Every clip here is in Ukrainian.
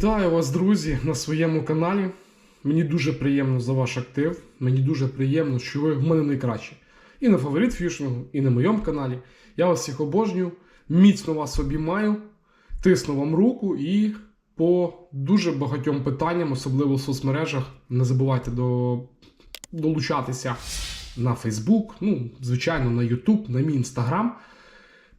Вітаю вас, друзі, на своєму каналі. Мені дуже приємно за ваш актив. Мені дуже приємно, що ви в мене найкращі. І на фаворит фішингу, і на моєму каналі. Я вас всіх обожнюю, міцно вас обіймаю, тисну вам руку і по дуже багатьом питанням, особливо в соцмережах, не забувайте до... долучатися на Facebook, ну, звичайно, на YouTube, на мій інстаграм.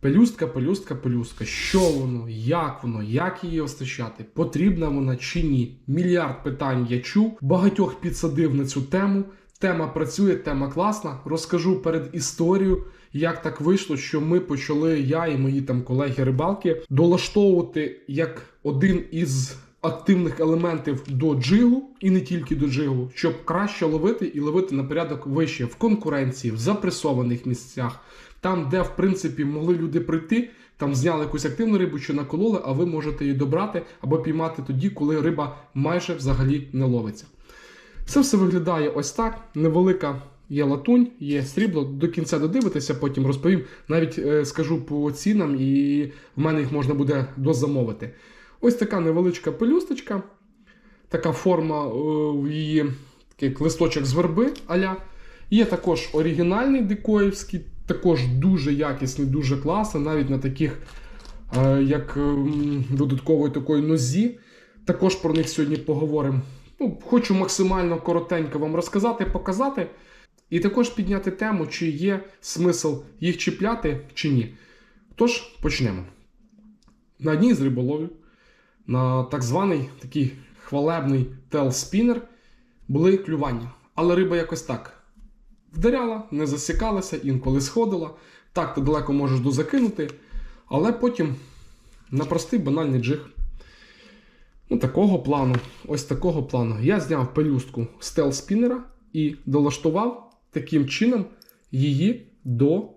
Пелюстка, пелюстка, пелюстка. Що воно, як воно, як її остачати, потрібна вона чи ні? Мільярд питань я чув, багатьох підсадив на цю тему. Тема працює, тема класна. Розкажу перед історією, як так вийшло, що ми почали, я і мої там колеги рибалки, долаштовувати як один із активних елементів до джигу, і не тільки до джигу, щоб краще ловити і ловити на порядок вище в конкуренції, в запресованих місцях. Там, де в принципі могли люди прийти, там зняли якусь активну рибу, що накололи, а ви можете її добрати або піймати тоді, коли риба майже взагалі не ловиться. Це все виглядає ось так. Невелика є латунь, є срібло. До кінця додивитися, потім розповім. Навіть е, скажу по цінам, і в мене їх можна буде дозамовити. Ось така невеличка пелюсточка, така форма е, в її такий листочок з верби аля. Є також оригінальний дикоївський, також дуже якісний, дуже класний, навіть на таких, е, як ем, додаткової такої нозі. Також про них сьогодні поговоримо. Ну, хочу максимально коротенько вам розказати, показати. І також підняти тему, чи є смисл їх чіпляти, чи ні. Тож, почнемо. На одній з риболовів, на так званий такий хвалебний телспінер, були клювання. Але риба якось так вдаряла, не засікалася, інколи сходила. Так ти далеко можеш дозакинути, але потім на простий банальний джиг. Ну, такого плану, ось такого плану. Я зняв пелюстку стел спінера і долаштував таким чином її до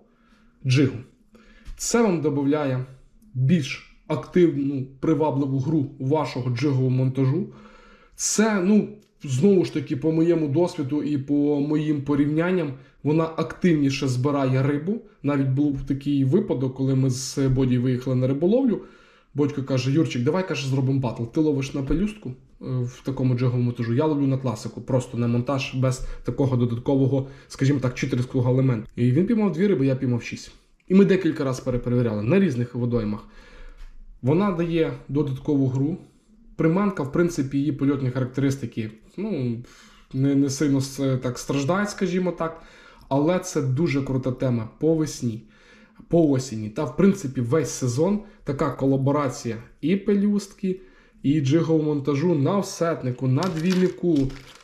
джигу. Це вам додає більш активну привабливу гру вашого джигового монтажу. Це, ну, знову ж таки, по моєму досвіду і по моїм порівнянням, вона активніше збирає рибу. Навіть був такий випадок, коли ми з Боді виїхали на риболовлю. Бодько каже: Юрчик, давай каже, зробимо батл. Ти ловиш на пелюстку е, в такому джиговому монтажу. Я ловлю на класику, просто на монтаж без такого додаткового, скажімо так, читерського елементу. І він піймав дві риби, я піймав шість. І ми декілька разів перепровіряли на різних водоймах. Вона дає додаткову гру. Приманка, в принципі, її польотні характеристики ну, не, не сильно так страждають, скажімо так. Але це дуже крута тема по весні, по осені. Та, в принципі, весь сезон така колаборація і пелюстки, і джигового монтажу на всетнику, на двійнику.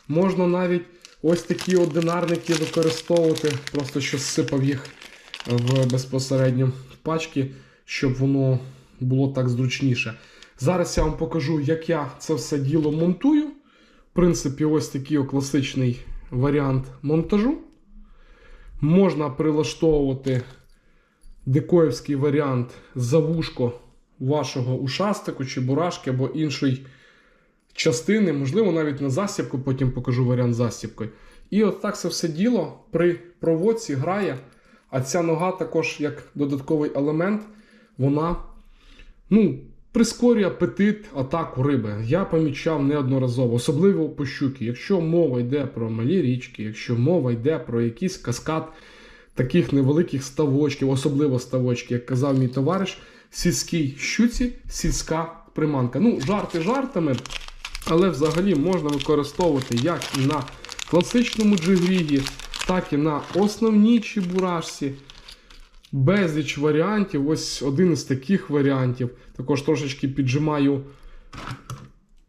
Можна навіть ось такі одинарники використовувати, просто що зсипав їх в безпосередньо пачки, щоб воно було так зручніше. Зараз я вам покажу, як я це все діло монтую. В принципі, ось такий класичний варіант монтажу. Можна прилаштовувати дикоївський варіант за вушко вашого ушастику чи бурашки або іншої частини, можливо, навіть на засібку, потім покажу варіант засібкою. І от так це все діло при проводці грає. А ця нога також, як додатковий елемент, вона ну, прискорює апетит атаку риби. Я помічав неодноразово, особливо по щуки. Якщо мова йде про малі річки, якщо мова йде про якийсь каскад таких невеликих ставочків, особливо ставочки, як казав мій товариш, сільській щуці, сільська приманка. Ну, жарти жартами, але взагалі можна використовувати як на класичному джигрігі, так і на основній чебурашці. Безліч варіантів. Ось один із таких варіантів. Також трошечки піджимаю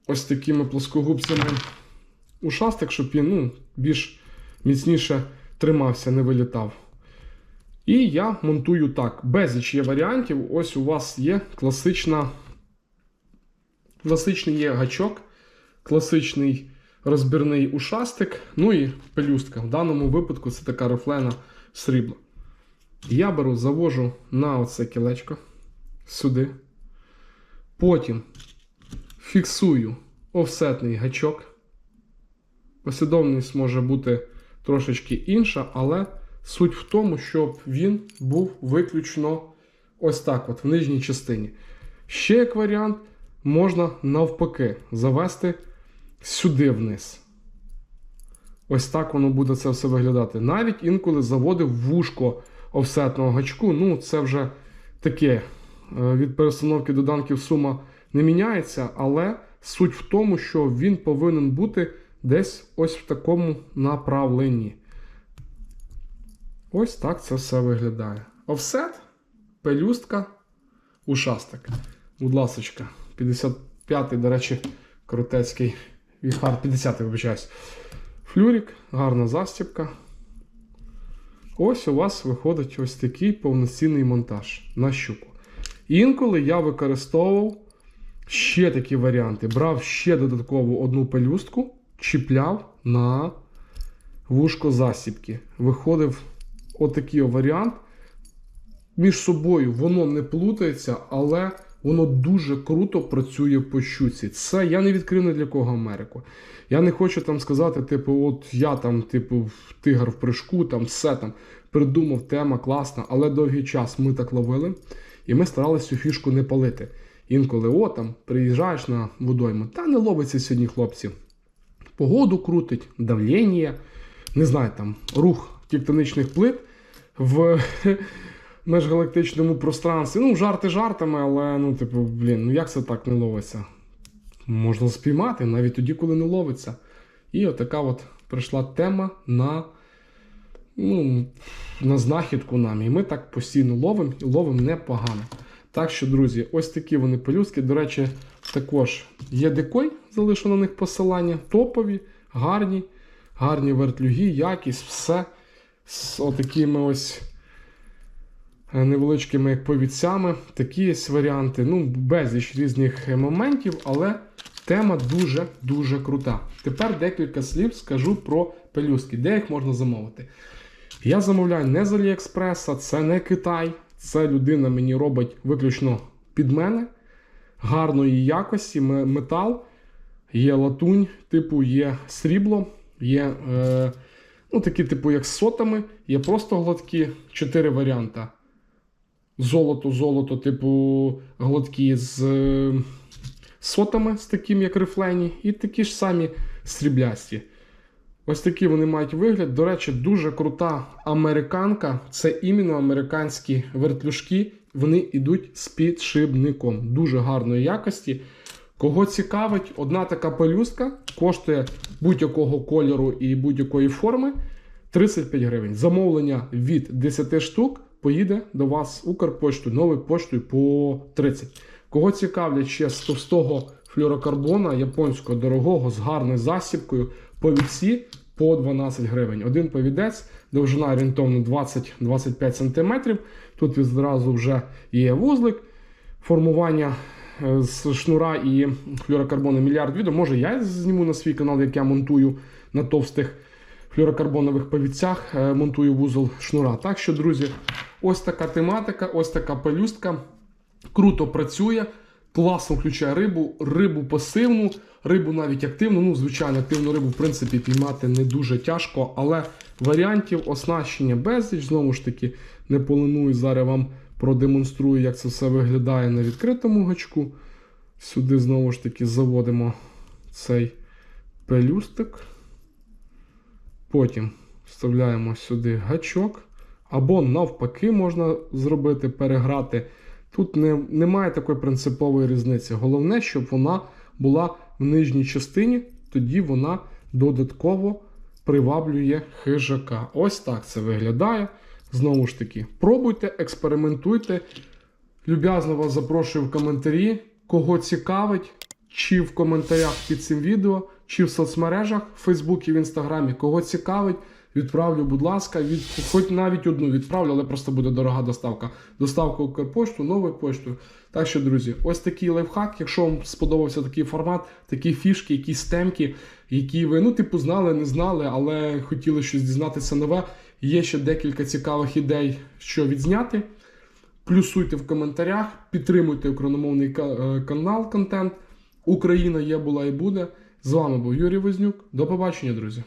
ось такими плоскогубцями ушастик, щоб він ну, більш міцніше тримався, не вилітав. І я монтую так. Безліч є варіантів. Ось у вас є класична, класичний є гачок, класичний розбірний ушастик, ну і пелюстка. В даному випадку це така рифлена срібла. Я беру, завожу на оце кілечко сюди. Потім фіксую офсетний гачок. Послідовність може бути трошечки інша, але суть в тому, щоб він був виключно ось так, от в нижній частині. Ще як варіант, можна навпаки завести сюди вниз. Ось так воно буде це все виглядати. Навіть інколи заводив вушко офсетного гачку. Ну, це вже таке е, від перестановки доданків сума не міняється, але суть в тому, що він повинен бути десь ось в такому направленні. Ось так це все виглядає. Офсет, пелюстка, ушастик. Будь ласочка, 55-й, до речі, коротецький віхар, 50-й, вибачаюсь. Флюрик, гарна застібка. Ось у вас виходить ось такий повноцінний монтаж на щуку. Інколи я використовував ще такі варіанти. Брав ще додаткову одну пелюстку, чіпляв на вушко засібки. Виходив отакий варіант. Між собою воно не плутається, але воно дуже круто працює по щуці. Це я не відкрив ні для кого Америку. Я не хочу там сказати, типу, от я там, типу, тигр в прыжку, там все там придумав, тема класна, але довгий час ми так ловили, і ми старалися цю фішку не палити. Інколи о, там приїжджаєш на водойму, та не ловиться сьогодні хлопці. Погоду крутить, давлення, не знаю, там рух тектонічних плит в межгалактичному пространстві. Ну, жарти жартами, але ну, типу, блін, ну як це так не ловиться? Можна спіймати навіть тоді, коли не ловиться. І отака от прийшла тема на, ну, на знахідку нам. І ми так постійно ловимо і ловимо непогано. Так що, друзі, ось такі вони пелюстки. До речі, також є декой, залишу на них посилання. Топові, гарні, гарні вертлюги, якість, все з отакими ось невеличкими як повідцями. Такі є варіанти. Ну, безліч різних е, моментів, але тема дуже-дуже крута. Тепер декілька слів скажу про пелюстки, де їх можна замовити. Я замовляю не з Аліекспреса, це не Китай. Це людина мені робить виключно під мене. Гарної якості метал. Є латунь, типу, є срібло, є е, ну, такі, типу, як з сотами, є просто гладкі. Чотири варіанти. Золото, золото, типу, гладкі з е, сотами, з таким, як рифлені, і такі ж самі сріблясті. Ось такі вони мають вигляд. До речі, дуже крута американка. Це іменно американські вертлюжки. Вони йдуть з підшипником. Дуже гарної якості. Кого цікавить, одна така пелюстка коштує будь-якого кольору і будь-якої форми 35 гривень. Замовлення від 10 штук поїде до вас Укрпошту, новою поштою по 30. Кого цікавлять ще з товстого флюрокарбона, японського дорогого, з гарною засібкою, повідці по 12 гривень. Один повідець, довжина орієнтовно 20-25 см. Тут відразу вже є вузлик, формування е, з шнура і флюрокарбону мільярд відео. Може, я зніму на свій канал, як я монтую на товстих флюрокарбонових повідцях, е, монтую вузол шнура. Так що, друзі, ось така тематика, ось така пелюстка. Круто працює, класно включає рибу, рибу пасивну, рибу навіть активну. Ну, звичайно, активну рибу, в принципі, піймати не дуже тяжко, але варіантів оснащення безліч. Знову ж таки, не полиную. Зараз вам продемонструю, як це все виглядає на відкритому гачку. Сюди знову ж таки заводимо цей пелюстик. Потім вставляємо сюди гачок. Або навпаки можна зробити, переграти. Тут не, немає такої принципової різниці. Головне, щоб вона була в нижній частині, тоді вона додатково приваблює хижака. Ось так це виглядає. Знову ж таки, пробуйте, експериментуйте. Люб'язно вас запрошую в коментарі, кого цікавить, чи в коментарях під цим відео, чи в соцмережах, в Фейсбуці, в Інстаграмі, кого цікавить. Відправлю, будь ласка, від, хоч навіть одну відправлю, але просто буде дорога доставка. Доставка Укрпошту, новою поштою. Так що, друзі, ось такий лайфхак. Якщо вам сподобався такий формат, такі фішки, якісь темки, які ви, ну, типу, знали, не знали, але хотіли щось дізнатися нове. Є ще декілька цікавих ідей, що відзняти. Плюсуйте в коментарях, підтримуйте україномовний е, канал, контент. Україна є, була і буде. З вами був Юрій Вознюк. До побачення, друзі.